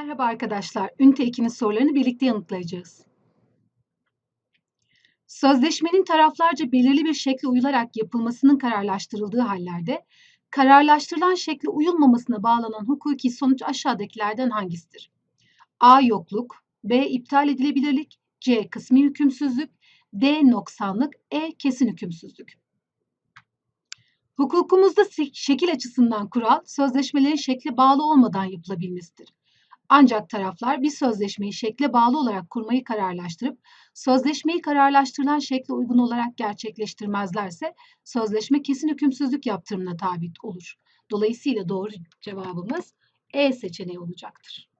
Merhaba arkadaşlar. Ünite 2'nin sorularını birlikte yanıtlayacağız. Sözleşmenin taraflarca belirli bir şekle uyularak yapılmasının kararlaştırıldığı hallerde kararlaştırılan şekle uyulmamasına bağlanan hukuki sonuç aşağıdakilerden hangisidir? A. Yokluk B. iptal edilebilirlik C. Kısmi hükümsüzlük D. Noksanlık E. Kesin hükümsüzlük Hukukumuzda şekil açısından kural, sözleşmelerin şekle bağlı olmadan yapılabilmesidir. Ancak taraflar bir sözleşmeyi şekle bağlı olarak kurmayı kararlaştırıp sözleşmeyi kararlaştırılan şekle uygun olarak gerçekleştirmezlerse sözleşme kesin hükümsüzlük yaptırımına tabi olur. Dolayısıyla doğru cevabımız E seçeneği olacaktır.